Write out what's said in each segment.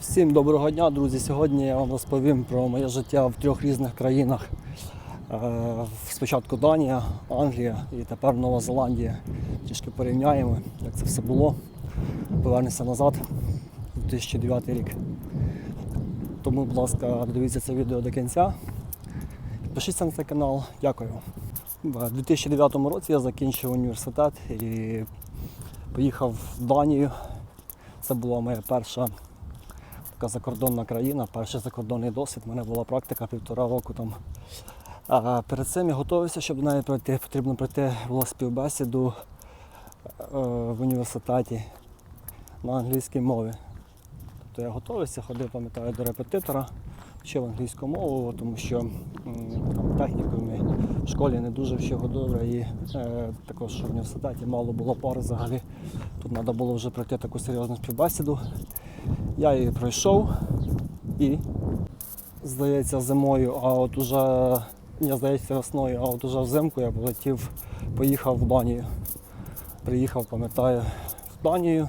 Всім доброго дня, друзі. Сьогодні я вам розповім про моє життя в трьох різних країнах. Е, Спочатку Данія, Англія і тепер Нова Зеландія. Трішки порівняємо, як це все було. Повернемося назад, 2009 рік. Тому, будь ласка, дивіться це відео до кінця. Підпишіться на цей канал. Дякую. В 2009 році я закінчив університет і поїхав в Данію. Це була моя перша така закордонна країна, перший закордонний досвід. У мене була практика півтора року там. А перед цим я готувався, щоб неї пройти. Потрібно пройти було співбесіду е, в університеті на англійській мові. Тобто я готувався, ходив, пам'ятаю, до репетитора, вчив англійську мову, тому що там, технікумі в школі не дуже вчив добре і е, також в університеті мало було пар взагалі. Тут треба було вже пройти таку серйозну співбесіду. Я її пройшов і, здається, зимою, а от уже, ні, здається, весною, а от уже взимку я полетів, поїхав в Данію. Приїхав, пам'ятаю, в Данію.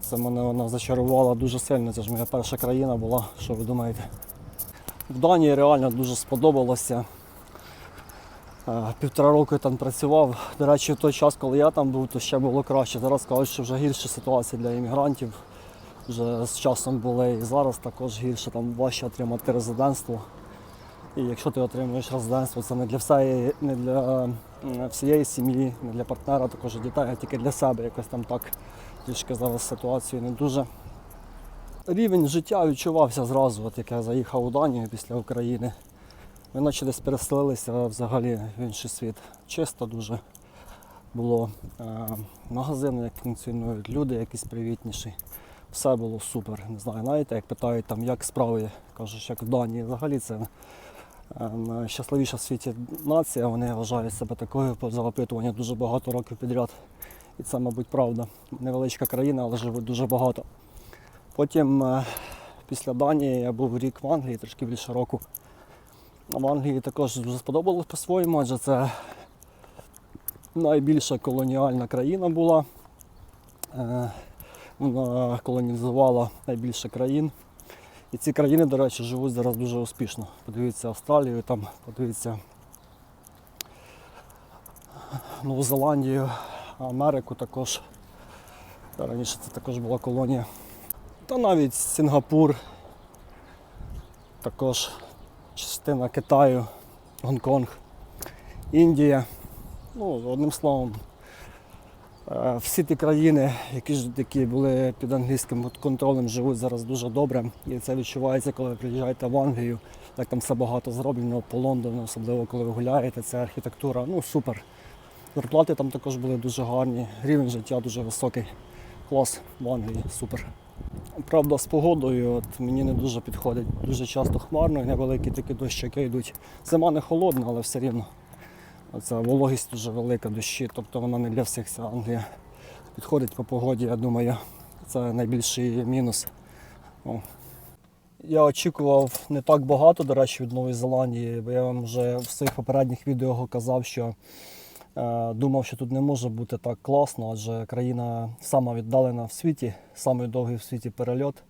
Це мене вона зачарувала дуже сильно. Це ж моя перша країна була, що ви думаєте. В Данії реально дуже сподобалося. Е, Півтора року я там працював. До речі, в той час, коли я там був, то ще було краще. Зараз кажуть, що вже гірша ситуація для іммігрантів. Вже з часом були і зараз також гірше, там важче отримати резидентство. І якщо ти отримуєш резидентство, це не для всієї, не для всієї сім'ї, не для партнера, також дітей, а тільки для себе. Якось там так трішки зараз ситуацію не дуже. Рівень життя відчувався зразу, от як я заїхав у Данію після України. Ми наче десь переселилися взагалі в інший світ. Чисто дуже було. Е, Магазини, як функціонують, люди якісь привітніші. Все було супер. Не знаю, знаєте, як питають, там, як справи, кажуть, як в Данії. Взагалі це е, найщасливіша в світі нація. Вони вважають себе такою за опитування дуже багато років підряд. І це, мабуть, правда. Невеличка країна, але живуть дуже багато. Потім е, після Данії я був рік в Англії, трошки більше року. В Англії також дуже сподобалось по-своєму, адже це найбільша колоніальна країна була. Вона колонізувала найбільше країн. І ці країни, до речі, живуть зараз дуже успішно. Подивіться Австралію, там, подивіться Нову Зеландію, Америку також. Раніше це також була колонія. Та навіть Сінгапур, також частина Китаю, Гонконг, Індія. Ну, одним словом, всі ті країни, які, ж- які були під англійським контролем, живуть зараз дуже добре. І це відчувається, коли ви приїжджаєте в Англію, як там все багато зроблено по Лондону, особливо коли ви гуляєте, це архітектура. Ну супер. Зарплати там також були дуже гарні, рівень життя дуже високий. Клас в Англії, супер. Правда, з погодою от, мені не дуже підходить. Дуже часто хмарно невеликі такі дощики йдуть. Зима не холодна, але все рівно. Оця вологість дуже велика, дощі, тобто вона не для всіх ця Англія. Підходить по погоді, я думаю, це найбільший мінус. О. Я очікував не так багато, до речі, від Нової Зеландії, бо я вам вже в своїх попередніх відео казав, що Е, Думав, що тут не може бути так класно, адже країна сама віддалена в світі, самий довгий в світі перельот.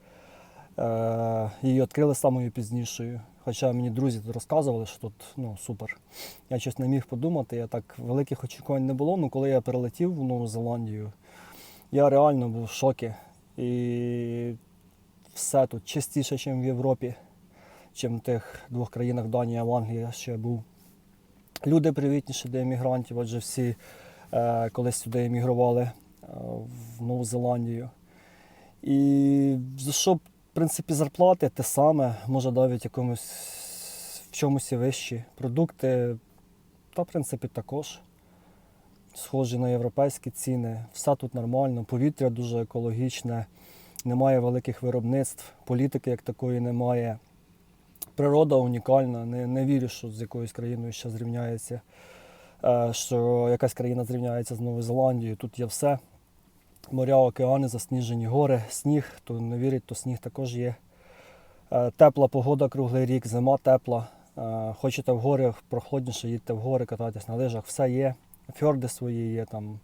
Е, Її відкрили самою пізнішою. Хоча мені друзі тут розказували, що тут ну, супер. Я щось не міг подумати, я так великих очікувань не було. Ну коли я перелетів в Нову Зеландію, я реально був в шокі. І все тут чистіше, ніж в Європі, чим в тих двох країнах Данія в Англії я ще був. Люди привітніші до емігрантів, адже всі е, колись сюди емігрували е, в Нову Зеландію. І за що, в принципі, зарплати те саме, може навіть якомусь в чомусь і вищі. Продукти, та в принципі також схожі на європейські ціни. Все тут нормально, повітря дуже екологічне, немає великих виробництв, політики як такої немає. Природа унікальна, не, не вірю, що з якоюсь країною ще зрівняється, е, що якась країна зрівняється з Новою Зеландією. Тут є все. Моря, океани, засніжені гори, сніг, хто не вірить, то сніг також є. Е, Тепла погода круглий рік, зима тепла. Е, Хочете в гори прохолодніше, їдьте в гори, кататись на лижах, все є. Фьорди свої є, там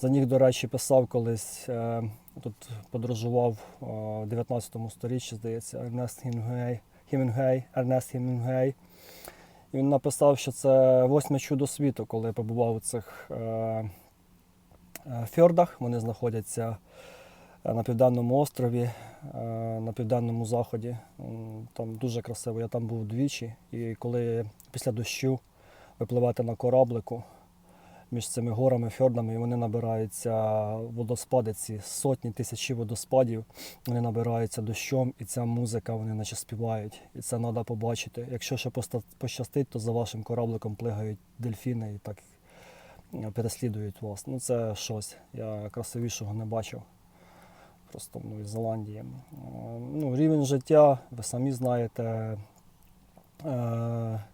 За них, до речі, писав колись, е, тут подорожував в 19 сторіччі, здається, Ернест Хемінгуей, Хемінгуей, Ернест Хемінгуей. І він написав, що це восьме чудо світу, коли побував у цих фьордах. Вони знаходяться е, на південному острові, е, на південному заході. Там дуже красиво. Я там був двічі. І коли після дощу ви пливете на кораблику між цими горами, фьордами, і вони набираються водоспади, ці сотні тисячі водоспадів, вони набираються дощом, і ця музика вони наче співають. І це треба побачити. Якщо ще пощастить, то за вашим корабликом плигають дельфіни і так е, переслідують вас. Ну це щось. Я красивішого не бачив. Просто ну, із Зеландії. Е, Ну, рівень життя, ви самі знаєте. Е,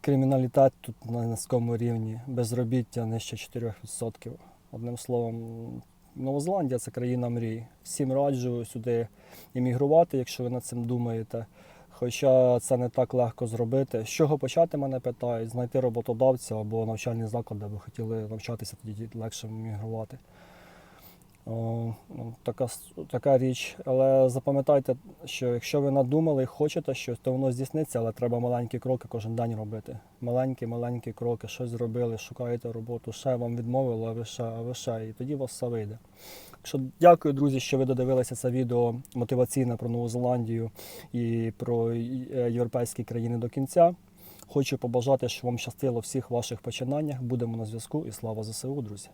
Криміналітет тут на низькому рівні, безробіття нижче 4%. Одним словом, Новозеландія це країна мрій. Всім раджу сюди іммігрувати, якщо ви над цим думаєте. Хоча це не так легко зробити. З чого почати, мене питають, знайти роботодавця або навчальний заклад, де ви хотіли навчатися, тоді легше іммігрувати. О, ну, така, така річ. Але запам'ятайте, що якщо ви надумали і хочете щось, то воно здійсниться, але треба маленькі кроки кожен день робити. Маленькі, маленькі кроки, щось зробили, шукаєте роботу, ще вам відмовили, а ви ще, а ви ще, і тоді у вас все вийде. Що дякую, друзі, що ви додивилися це відео мотиваційне про Нову Зеландію і про е, європейські країни до кінця. Хочу побажати, щоб вам щастило всіх ваших починаннях. Будемо на зв'язку і слава ЗСУ, друзі!